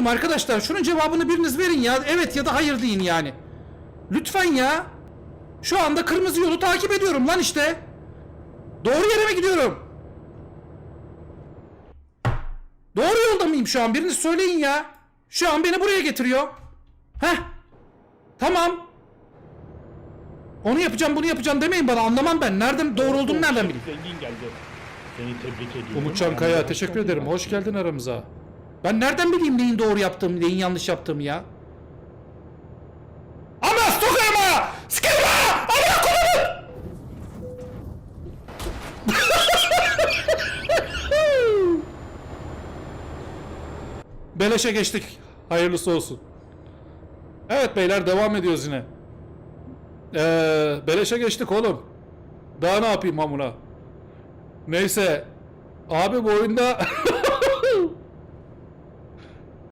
mıyım arkadaşlar? Şunun cevabını biriniz verin ya. Evet ya da hayır deyin yani. Lütfen ya. Şu anda kırmızı yolu takip ediyorum lan işte. Doğru yere mi gidiyorum? Doğru yolda mıyım şu an? Biriniz söyleyin ya. Şu an beni buraya getiriyor. Heh. Tamam. Onu yapacağım bunu yapacağım demeyin bana anlamam ben. Nereden doğru olduğumu nereden bileyim? Zengin geldi. Seni tebrik ediyorum. Umutcan Kaya teşekkür ederim. Hoş geldin aramıza. Ben nereden bileyim neyin doğru yaptığımı, neyin yanlış yaptığımı ya? Ama! Sikerim ha! Amına koyarım! Beleşe geçtik. Hayırlısı olsun. Evet beyler devam ediyoruz yine. Ee, beleşe geçtik oğlum. Daha ne yapayım amına? Neyse. Abi bu oyunda